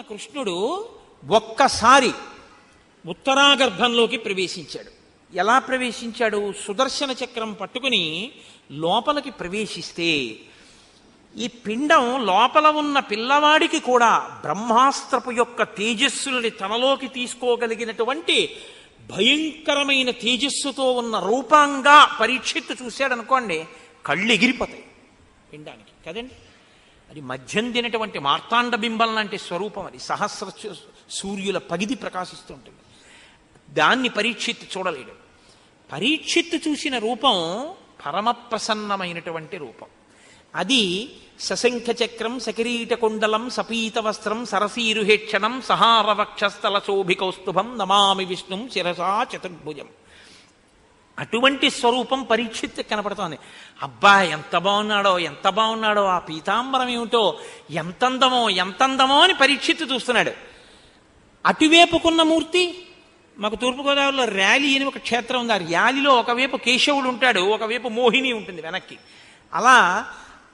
ఉన్న కృష్ణుడు ఒక్కసారి ఉత్తరాగర్భంలోకి ప్రవేశించాడు. ఎలా ప్రవేశించాడు? సుదర్శన చక్రం పట్టుకుని లోపలికి ప్రవేశిస్తే ఈ పిండం లోపల ఉన్న పిల్లవాడికి కూడా బ్రహ్మాస్త్రపు యొక్క తేజస్సులని తనలోకి తీసుకోగలిగినటువంటి భయంకరమైన తేజస్సుతో ఉన్న రూపంగా పరీక్షిత్తు చూశాడనుకోండి కళ్ళు ఎగిరిపోతాయి పిండానికి. కదండి? అది మధ్యం తినటువంటి మార్తాండ బింబం లాంటి స్వరూపం అది. సహస్ర సూర్యుల పగిది ప్రకాశిస్తుంటుంది. దాన్ని పరీక్షిత్తు చూడలేడు. పరీక్షిత్తు చూసిన రూపం పరమప్రసన్నమైనటువంటి రూపం. అది సశంఖ చక్రం సకిరీట కుండలం సపీత వస్త్రం సరసీరుహేక్షణం సహారవక్షస్థల శోభికౌస్తుభం నమామి విష్ణుం శిరసా చతుర్భుజం. అటువంటి స్వరూపం పరీక్షిత్ కనపడుతోంది. అబ్బా ఎంత బాగున్నాడో ఎంత బాగున్నాడో ఆ పీతాంబరం ఏమిటో ఎంతందమో ఎంతందమో ఎంత అందమో అని పరీక్షిత్తు చూస్తున్నాడు. అటువైపుకున్న మూర్తి మాకు తూర్పుగోదావరిలో ర్యాలీ అని ఒక క్షేత్రం ఉంది. ఆ ర్యాలీలో ఒకవైపు కేశవుడు ఉంటాడు ఒకవైపు మోహిని ఉంటుంది వెనక్కి. అలా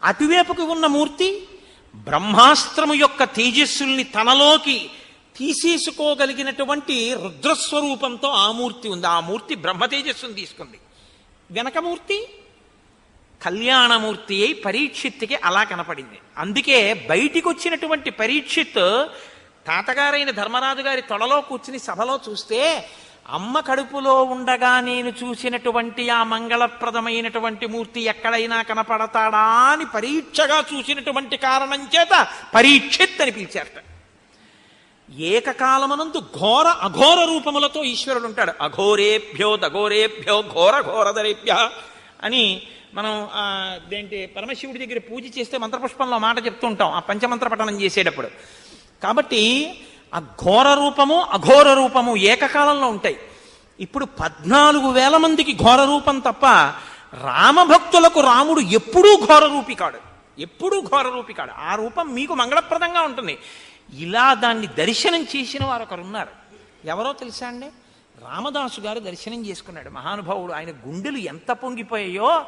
అటువైపుకు ఉన్న మూర్తి బ్రహ్మాస్త్రము యొక్క తేజస్సుల్ని తనలోకి తీసేసుకోగలిగినటువంటి రుద్రస్వరూపంతో ఆ మూర్తి ఉంది. ఆ మూర్తి బ్రహ్మతేజస్సును తీసుకుంది. వెనక మూర్తి కళ్యాణమూర్తి అయి పరీక్షిత్తుకి అలా కనపడింది. అందుకే బయటికి వచ్చినటువంటి పరీక్షిత్ తాతగారైన ధర్మరాజు గారి తొడలో కూర్చుని సభలో చూస్తే అమ్మ కడుపులో ఉండగా నేను చూసినటువంటి ఆ మంగళప్రదమైనటువంటి మూర్తి ఎక్కడైనా కనపడతాడా అని పరీక్షగా చూసినటువంటి కారణం చేత పరీక్షిత్ అని పిలిచారట. ఏకకాలమనందు ఘోర అఘోర రూపములతో ఈశ్వరుడు ఉంటాడు అఘోరేభ్యో దఘోరేభ్యో ఘోర ఘోరధరేభ్య అని మనం ఏంటి పరమశివుడి దగ్గర పూజ చేస్తే మంత్రపుష్పంలో మాట చెప్తూ ఉంటాం ఆ పంచమంత్ర పఠనం చేసేటప్పుడు. కాబట్టి ఆ ఘోర రూపము అఘోర రూపము ఏకకాలంలో ఉంటాయి. ఇప్పుడు పద్నాలుగు వేల మందికి ఘోర రూపం తప్ప రామభక్తులకు రాముడు ఎప్పుడూ ఘోర రూపి కాడు ఎప్పుడూ ఘోర రూపి కాడు ఆ రూపం మీకు మంగళప్రదంగా ఉంటుంది. ఇలా దాన్ని దర్శనం చేసిన వారు ఒకరు ఉన్నారు. ఎవరో తెలుసా అండి? రామదాసు గారు దర్శనం చేసుకున్నాడు. మహానుభావుడు ఆయన గుండెలు ఎంత పొంగిపోయాయో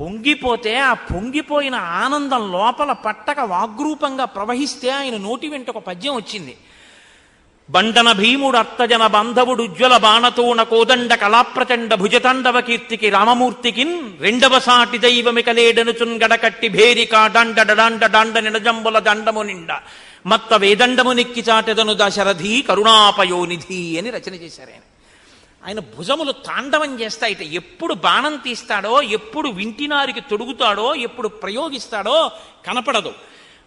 పొంగిపోతే ఆ పొంగిపోయిన ఆనందం లోపల పట్టక వాగ్రూపంగా ప్రవహిస్తే ఆయన నోటి వెంట ఒక పద్యం వచ్చింది. బండన భీముడు అత్తజన బంధవుడు ఉజ్వల బాణతోణ కోదండ కళాప్రచండ భుజతాండవ కీర్తికి రామమూర్తికిన్ రెండవ సాటి దైవమికలేడనుచున్ గడకట్టి భేరిక డండ డండ డండ నిడజంబుల దండము నిండా. మత్త వేదండము నెక్కి చాటెదను దశరథి కరుణాపయోనిధి అని రచన చేశారు ఆయన. ఆయన భుజములు తాండవం చేస్తాయిట. ఎప్పుడు బాణం తీస్తాడో ఎప్పుడు వింటినారికి తొడుగుతాడో ఎప్పుడు ప్రయోగిస్తాడో కనపడదు.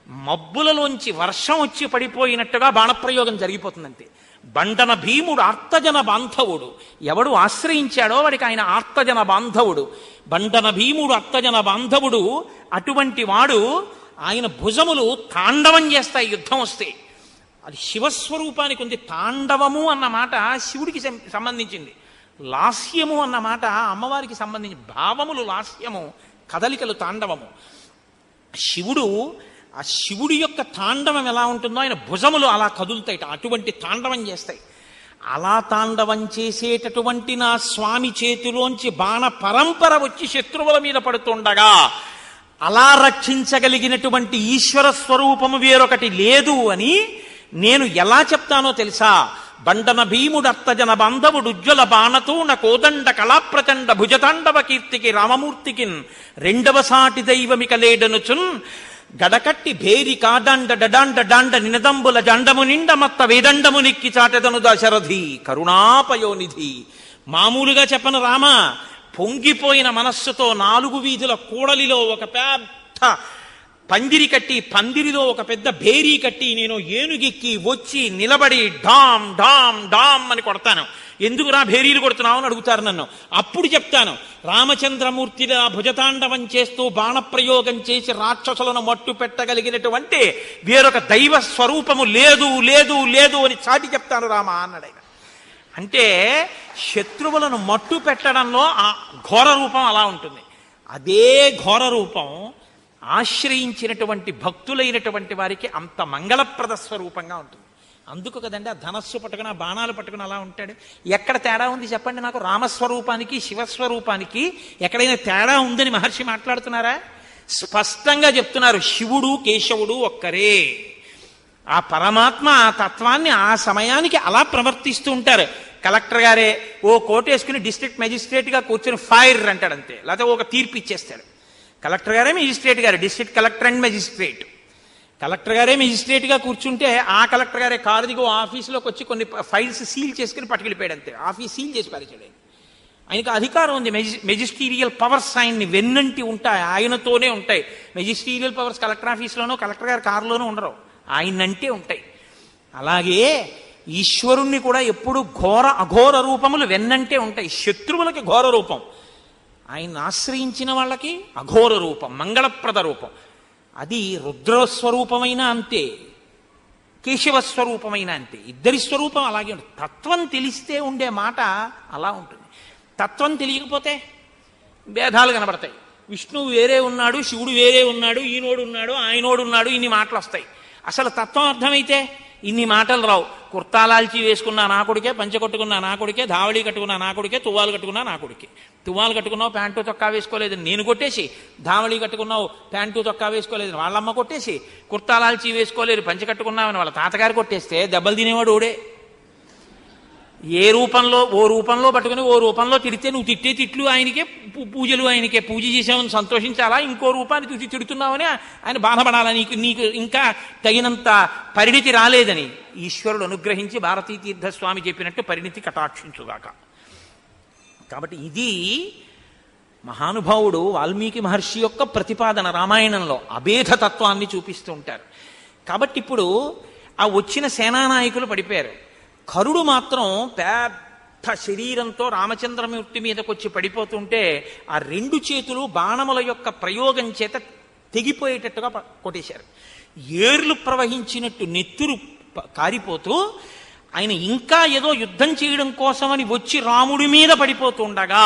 మబ్బులలోంచి వర్షం వచ్చి పడిపోయినట్టుగా బాణప్రయోగం జరిగిపోతుందంతే. బండన భీముడు ఆర్తజన బాంధవుడు. ఎవడు ఆశ్రయించాడో వాడికి ఆయన ఆర్తజన బాంధవుడు. బండన భీముడు అర్తజన బాంధవుడు. అటువంటి వాడు ఆయన భుజములు తాండవం చేస్తాయి యుద్ధం వస్తే. అది శివస్వరూపానికి ఉంది. తాండవము అన్న మాట శివుడికి సం- సంబంధించింది. లాస్యము అన్న మాట అమ్మవారికి సంబంధించి భావములు లాస్యము కదలికలు తాండవము. శివుడు ఆ శివుడి యొక్క తాండవం ఎలా ఉంటుందో ఆయన భుజములు అలా కదులుతాయి అటువంటి తాండవం చేస్తాయి. అలా తాండవం చేసేటటువంటి నా స్వామి చేతిలోంచి బాణ పరంపర వచ్చి శత్రువుల మీద పడుతుండగా అలా రక్షించగలిగినటువంటి ఈశ్వర స్వరూపము వేరొకటి లేదు అని నేను ఎలా చెప్తానో తెలుసా? బండన భీముడత్తజన బాంధవుడు ఉజ్వల బాణతూణ కోదండ కళాప్రచండ భుజతాండవ కీర్తికి రామమూర్తికిన్ రెండవ సాటి దైవమిక లేడనుచున్ గడకట్టి భేరి కాదండ డడాండ డాండ నినదంబుల జండము నిండ మత్త వేదండము నిక్కి చాటెదను దశరథి కరుణాపయోనిధి. మామూలుగా చెప్పను రామా పొంగిపోయిన మనస్సుతో నాలుగు వీధుల కూడలిలో ఒక పెద్ద పందిరి కట్టి పందిరిలో ఒక పెద్ద భేరీ కట్టి నేను ఏనుగెక్కి వచ్చి నిలబడి డామ్ డామ్ డామ్ అని కొడతాను. ఎందుకురా భేరీలు కొడుతున్నావు అని అడుగుతారు నన్ను. అప్పుడు చెప్తాను రామచంద్రమూర్తిగా భుజతాండవం చేస్తూ బాణప్రయోగం చేసి రాక్షసులను మట్టు పెట్టగలిగినటువంటి వేరొక దైవ స్వరూపము లేదు లేదు లేదు అని చాటి చెప్తాను రామా అన్నాడు ఆయన. అంటే శత్రువులను మట్టు పెట్టడంలో ఆ ఘోర రూపం అలా ఉంటుంది. అదే ఘోర రూపం ఆశ్రయించినటువంటి భక్తులైనటువంటి వారికి అంత మంగళప్రద స్వరూపంగా ఉంటుంది. అందుకు కదండి ఆ ధనస్సు పట్టుకుని ఆ బాణాలు పట్టుకుని అలా ఉంటాడు. ఎక్కడ తేడా ఉంది చెప్పండి నాకు? రామస్వరూపానికి శివస్వరూపానికి ఎక్కడైనా తేడా ఉందని మహర్షి మాట్లాడుతున్నారా? స్పష్టంగా చెప్తున్నారు శివుడు కేశవుడు ఒక్కరే. ఆ పరమాత్మ ఆ తత్వాన్ని ఆ సమయానికి అలా ప్రవర్తిస్తూ ఉంటారు. కలెక్టర్ గారే ఓ కోర్టు వేసుకుని డిస్ట్రిక్ట్ మెజిస్ట్రేట్గా కూర్చొని ఫైర్ అంటాడు అంతే లేకపోతే ఒక తీర్పు ఇచ్చేస్తాడు. కలెక్టర్ గారే మెజిస్ట్రేట్ గారు district collector and magistrate collector గారే మెజిస్ట్రేట్గా కూర్చుంటే ఆ కలెక్టర్ గారే కారు దిగు ఆఫీసులోకి వచ్చి కొన్ని ఫైల్స్ సీల్ చేసుకుని పట్టుకెళ్ళిపోయాడు అంతే ఆఫీస్ సీల్ చేసి పారేశాడు ఆయనకు అధికారం ఉంది. మెజి మెజిస్టీరియల్ పవర్స్ ఆయన్ని వెన్నంటి ఉంటాయి. ఆయనతోనే ఉంటాయి. మెజిస్టీరియల్ పవర్స్ కలెక్టర్ ఆఫీస్లోనో కలెక్టర్ గారి కారులోనూ ఉండరు. ఆయనంటే ఉంటాయి. అలాగే ఈశ్వరుణ్ణి కూడా ఎప్పుడు ఘోర అఘోర రూపములు వెన్నంటే ఉంటాయి. శత్రువులకి ఘోర రూపం. ఆయన్ని ఆశ్రయించిన వాళ్ళకి అఘోర రూపం మంగళప్రద రూపం. అది రుద్రస్వరూపమైన అంతే కేశవ స్వరూపమైన అంతే. ఇద్దరి స్వరూపం అలాగే ఉంటుంది. తత్వం తెలిస్తే ఉండే మాట అలా ఉంటుంది. తత్వం తెలియకపోతే భేదాలు కనబడతాయి. విష్ణువు వేరే ఉన్నాడు శివుడు వేరే ఉన్నాడు ఈనోడు ఉన్నాడు ఆయనోడు ఉన్నాడు ఇన్ని మాటలు వస్తాయి అసలు తత్వం అర్థమైతే ఇన్ని మాటలు రావు. కుర్తాలాల్చి వేసుకున్న నా కొడుకే పంచ కొట్టుకున్న నా కొడుకే ధావళి కట్టుకున్న నా కొడుకే తువ్వాలు కట్టుకున్నా నా కొడుకే. తువ్వాలు కట్టుకున్నావు ప్యాంటు చొక్కా వేసుకోలేదు. నేను కొట్టేసి ధావళి కట్టుకున్నావు ప్యాంటు చొక్కా వేసుకోలేదు. వాళ్ళమ్మ కొట్టేసి కుర్తాలాల్చి వేసుకోలేదు పంచ కట్టుకున్నావని వాళ్ళ తాతగారు కొట్టేస్తే దెబ్బలు తినేవాడు ఓడే ఏ రూపంలో ఓ రూపంలో పట్టుకుని ఓ రూపంలో తిడితే నువ్వు తిట్టే తిట్లు ఆయనకే పూ- పూజలు ఆయనకే పూజ చేసామని సంతోషించాలా? ఇంకో రూపాన్ని చూసి తిడుతున్నావని ఆయన బాధపడాలా? నీకు నీకు ఇంకా తగినంత పరిణితి రాలేదని ఈశ్వరుడు అనుగ్రహించి భారతీ తీర్థస్వామి చెప్పినట్టు పరిణితి కటాక్షించుగాక. కాబట్టి ఇది మహానుభావుడు వాల్మీకి మహర్షి యొక్క ప్రతిపాదన రామాయణంలో అభేధ తత్వాన్ని చూపిస్తూ ఉంటారు. కాబట్టి ఇప్పుడు ఆ వచ్చిన సేనానాయకులు పడిపోయారు. కరుడు మాత్రం పెద్ద శరీరంతో రామచంద్రమూర్తి మీదకి వచ్చి పడిపోతుంటే ఆ రెండు చేతులు బాణముల యొక్క ప్రయోగం చేత తెగిపోయేటట్టుగా కొట్టేశారు. ఏర్లు ప్రవహించినట్టు నెత్తురు కారిపోతూ ఆయన ఇంకా ఏదో యుద్ధం చేయడం కోసమని వచ్చి రాముడి మీద పడిపోతుండగా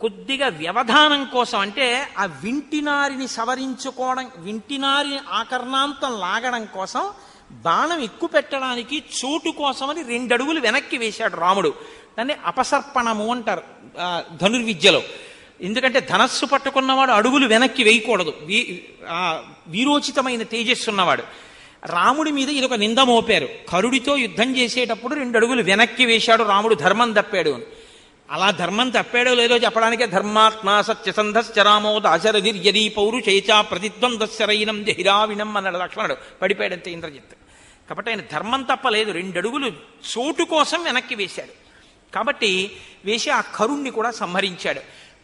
కొద్దిగా వ్యవధానం కోసం అంటే ఆ వింటినారిని సవరించుకోవడం వింటినారి ఆకర్ణాంతం లాగడం కోసం బాణం ఎక్కువ పెట్టడానికి చోటు కోసమని రెండు అడుగులు వెనక్కి వేశాడు రాముడు. దాన్ని అపసర్పణము అంటారు ధనుర్విద్యలో. ఎందుకంటే ధనస్సు పట్టుకున్నవాడు అడుగులు వెనక్కి వేయకూడదు. వీ వీరోచితమైన తేజస్సు ఉన్నవాడు. రాముడి మీద ఇది ఒక నింద మోపారు. కరుడితో యుద్ధం చేసేటప్పుడు రెండు అడుగులు వెనక్కి వేశాడు రాముడు ధర్మం తప్పాడు అని. అలా ధర్మం తప్పాడో లేదో చెప్పడానికే ధర్మాత్మా సత్యసంధశ్చరామో దాశరథిర్యదీ పౌరు పౌరుషేచా ప్రతిద్వందశరైనం జహిరావినం అన్నాడు లక్ష్మణుడు. పడిపోయాడంతే ఇంద్రజిత్. కాబట్టి ఆయన ధర్మం తప్పలేదు రెండు అడుగులు చోటు కోసం వెనక్కి వేశాడు. కాబట్టి వేసి ఆ కరుణ్ణి కూడా సంహరించాడు.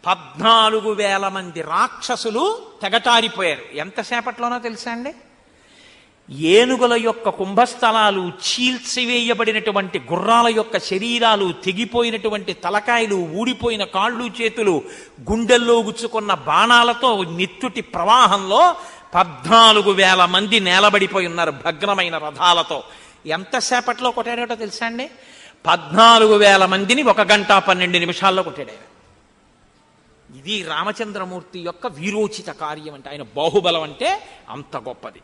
పద్నాలుగు వేల మంది రాక్షసులు తెగటారిపోయారు. ఎంతసేపట్లోనో తెలుసా అండి? ఏనుగుల యొక్క కుంభస్థలాలు చీల్చివేయబడినటువంటి గుర్రాల యొక్క శరీరాలు తెగిపోయినటువంటి తలకాయలు ఊడిపోయిన కాళ్ళు చేతులు గుండెల్లో గుచ్చుకున్న బాణాలతో నిత్తుటి ప్రవాహంలో పద్నాలుగు వేల మంది నేలబడిపోయి ఉన్నారు భగ్నమైన రథాలతో. ఎంతసేపట్లో కొట్టాడేటో తెలుసా అండి? పద్నాలుగు వేల మందిని ఒక గంట పన్నెండు నిమిషాల్లో కొట్టాడు ఆయన. ఇది రామచంద్రమూర్తి యొక్క వీరోచిత కార్యం అంటే ఆయన బాహుబలం అంటే అంత గొప్పది.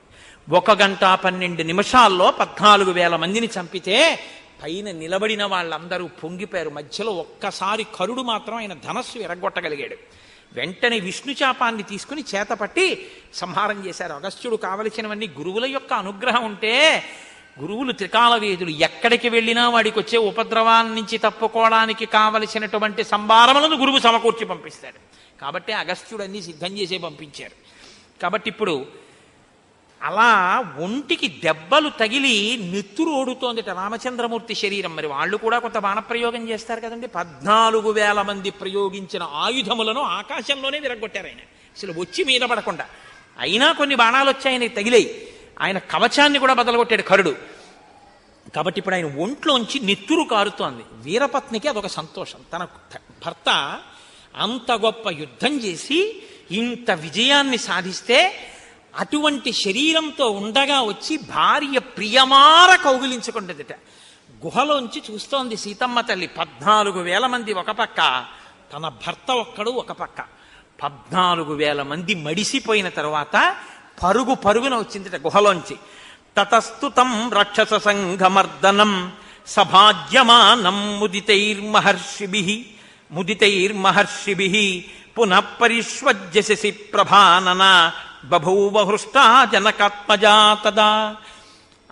ఒక గంట పన్నెండు నిమిషాల్లో పద్నాలుగు వేల మందిని చంపితే పైన నిలబడిన వాళ్ళందరూ పొంగిపోయారు. మధ్యలో ఒక్కసారి కరుడు మాత్రం ఆయన ధనస్సు ఎరగొట్టగలిగాడు వెంటనే విష్ణుచాపాన్ని తీసుకుని చేతపట్టి సంహారం చేశారు. అగస్త్యుడు కావలసినవన్నీ గురువుల యొక్క అనుగ్రహం ఉంటే గురువులు త్రికాలవేదులు ఎక్కడికి వెళ్ళినా వాడికి వచ్చే ఉపద్రవాన్ని నుంచి తప్పుకోవడానికి కావలసినటువంటి సంభారములను గురువు సమకూర్చి పంపిస్తాడు. కాబట్టి అగస్త్యుడు అన్ని సిద్ధం చేసే పంపించారు. కాబట్టి ఇప్పుడు అలా ఒంటికి దెబ్బలు తగిలి నెత్తురు ఓడుతోందిట రామచంద్రమూర్తి శరీరం. మరి వాళ్ళు కూడా కొంత బాణప్రయోగం చేస్తారు కదండి. పద్నాలుగు వేల మంది ప్రయోగించిన ఆయుధములను ఆకాశంలోనే విరగొట్టారు ఆయన. అసలు వచ్చి మీద పడకుండా. అయినా కొన్ని బాణాలు వచ్చాయని తగిలాయి. ఆయన కవచాన్ని కూడా బదలగొట్టాడు కరుడు. కాబట్టి ఇప్పుడు ఆయన ఒంట్లోంచి నెత్తురు కారుతోంది. వీరపత్నికి అదొక సంతోషం. తన భర్త అంత గొప్ప యుద్ధం చేసి ఇంత విజయాన్ని సాధిస్తే అటువంటి శరీరంతో ఉండగా వచ్చి భార్య ప్రియమార కౌగిలించుకుంటుందిట గుహలోంచి చూస్తోంది సీతమ్మ తల్లి పద్నాలుగు వేల మంది ఒక పక్క తన భర్త ఒక్కడు ఒక పక్క. పద్నాలుగు వేల మంది మడిసిపోయిన తర్వాత పరుగు పరుగున వచ్చిందిట గుహలోంచి. తతస్తుతం రాక్షస సంఘమర్దనం సభాజ్యమానం ముదితైర్మహర్షిభి ముదితైర్మహర్షిభి పునః ప్రభానన బభూవ హృష్టా జనకాత్మజా తదా.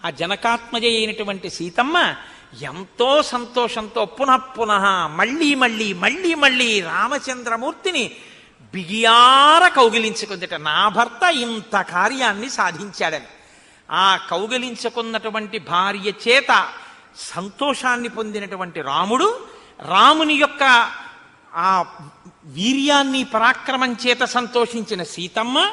ఆ జనకాత్మజ అయినటువంటి సీతమ్మ ఎంతో సంతోషంతో పునః పునః మళ్ళీ మళ్ళీ మళ్ళీ మళ్ళీ రామచంద్రమూర్తిని బిగియార కౌగిలించుకుందట. నా భర్త ఇంత కార్యాన్ని సాధించాడని. ఆ కౌగిలించుకున్నటువంటి భార్య చేత సంతోషాన్ని పొందినటువంటి రాముడు రాముని యొక్క ఆ వీర్యాన్ని పరాక్రమం చేత సంతోషించిన సీతమ్మ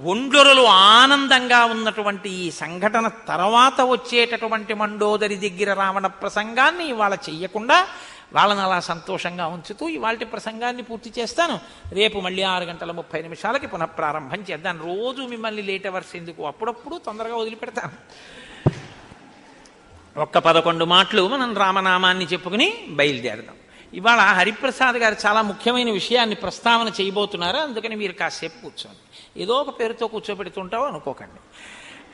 ఒండ్లొరలు ఆనందంగా ఉన్నటువంటి ఈ సంఘటన తర్వాత వచ్చేటటువంటి మండోదరి దగ్గర రావణ ప్రసంగాన్ని ఇవాళ చెయ్యకుండా వాళ్ళని అలా సంతోషంగా ఉంచుతూ ఇవాళ ప్రసంగాన్ని పూర్తి చేస్తాను. రేపు మళ్ళీ ఆరు గంటల ముప్పై నిమిషాలకి పునఃప్రారంభం చేద్దాను రోజు మిమ్మల్ని లేట్ అవర్స్ ఎందుకు? అప్పుడప్పుడు తొందరగా వదిలిపెడతాను. ఒక్క పదకొండు మాటలు మనం రామనామాన్ని చెప్పుకుని బయలుదేరదాం. ఇవాళ హరిప్రసాద్ గారు చాలా ముఖ్యమైన విషయాన్ని ప్రస్తావన చేయబోతున్నారు. అందుకని మీరు కాసేపు కూర్చోండి. ఏదో ఒక పేరుతో కూర్చోబెడుతుంటావు అనుకోకండి.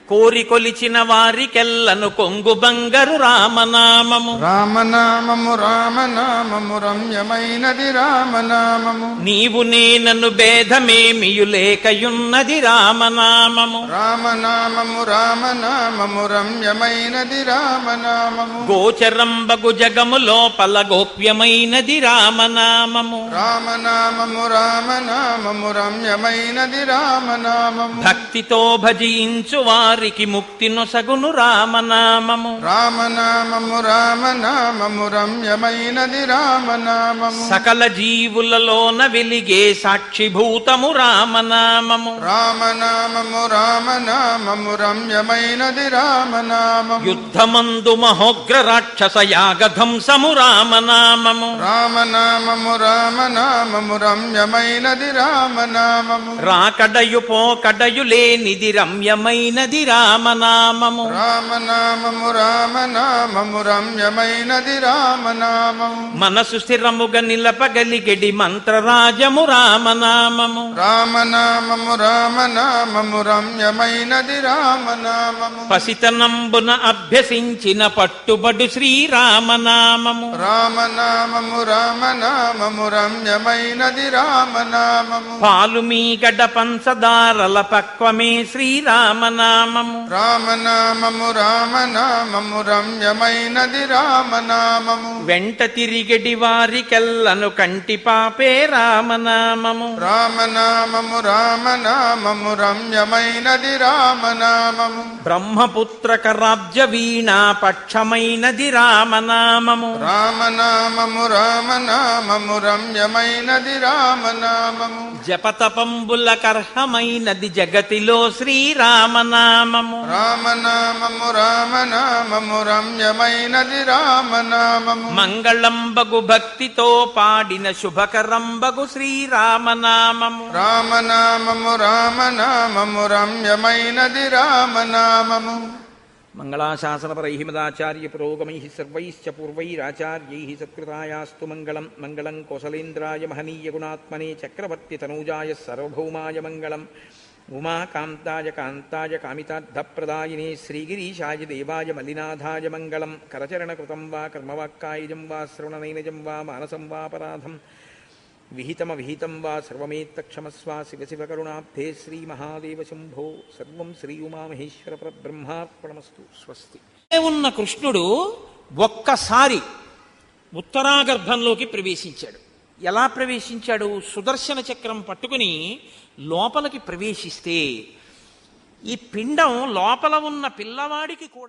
కోరి కొలిచిన వారికెల్లను కొంగు బంగరు రామనామము. రామనామము రామనామము రమ్యమైనది రామనామము. నీవు నేనను భేదమేమియు లేకయున్నది రామనామము. రామనామము రామనామము రమ్యమైనది రామనామము. గోచరంబగు జగము లోపల గోప్యమైనది రామనామము. రామనామము రామనామము రమ్యమైనది రామనామము. భక్తితో భజించు వారికి ముక్తి నొసగును రామనామము. రామనామము రామనామము రమ్యమైనది రామనామము. సకల జీవులలోన వెలిగే సాక్షిభూతము రామనామము. రామనామము రామనామము రమ్యమైనది రామనామము. యుద్ధమందు మహోగ్ర రాక్షస యాగధంసము రామనామము. రామనామము రామనామము రమ్యమైనది రామనామము. రాకడయు పోకడయు లేనిది రమ్యమైనది రామనామము. రామనామము రామనామము రమ్యమైనది రామనామము. మనసు స్థిరముగా నిలపగలిగెడి మంత్రరాజము రామనామము. రామనామము రామనామము రమ్యమైనది రామనామము. పసితనంబున అభ్యసించిన పట్టుబడు శ్రీరామనామము. రామనామము రామనామము రమ్యమైనది రామనామము. పాలు మీ గడ్డ పంచదారల పక్వమే శ్రీరామనామము. రామనామము. రామనామము రమ్యమైనది రామనామము. వెంట తిరిగడి వారికెల్లను కంటి పాపే రామనామము. రామనామము రామనామము రమ్యమైనది రామనామము. బ్రహ్మపుత్ర కరాబ్జ వీణా పక్షమైనది రామనామము. రామనామము రామనామము రమ్యమైనది రామనామము. జపతపంబుల కర్హమైనది జగతిలో శ్రీరామనామము రామనామము. రామనామము రమ్యమైనది రామనామము. మంగళంబగు భక్తితో పాడిన శుభకరంబగు శ్రీరామనామము. రామనామము రామనామము రమ్యమైనది రామనామము. మంగళాశాసనపరై పురోగమై సర్వైశ్చ పూర్వైరాచార్యై సత్కృతాయాస్తు మంగళం. మంగళం కోసలేంద్రాయ మహనీయ గుణాత్మనే చక్రవర్తి తనూజాయ సార్వభౌమాయ మంగళం. ఉమాకాంతాయ కాంతాయ కామితార్థప్రదాయినే శ్రీగిరీశాయ దేవాయ మల్లినాథాయ మంగళం కరచరణకృతం వా కర్మవాక్కాయుజం వా శ్రవణనైనజం వా మానసం వాపరాధం విహితమ విహితం వా సర్వమేత్తక్షమస్వా శివ శివ కరుణాబ్ధే శ్రీ మహాదేవ శంభో సర్వం శ్రీ ఉమామహేశ్వర పరబ్రహ్మార్పణమస్తు స్వస్తి. ఉన్న కృష్ణుడు ఒక్కసారి ఉత్తరాగర్భంలోకి ప్రవేశించాడు. ఎలా ప్రవేశించాడు? సుదర్శన చక్రం పట్టుకుని లోపలికి ప్రవేశిస్తే ఈ పిండం లోపల ఉన్న పిల్లవాడికి కూడా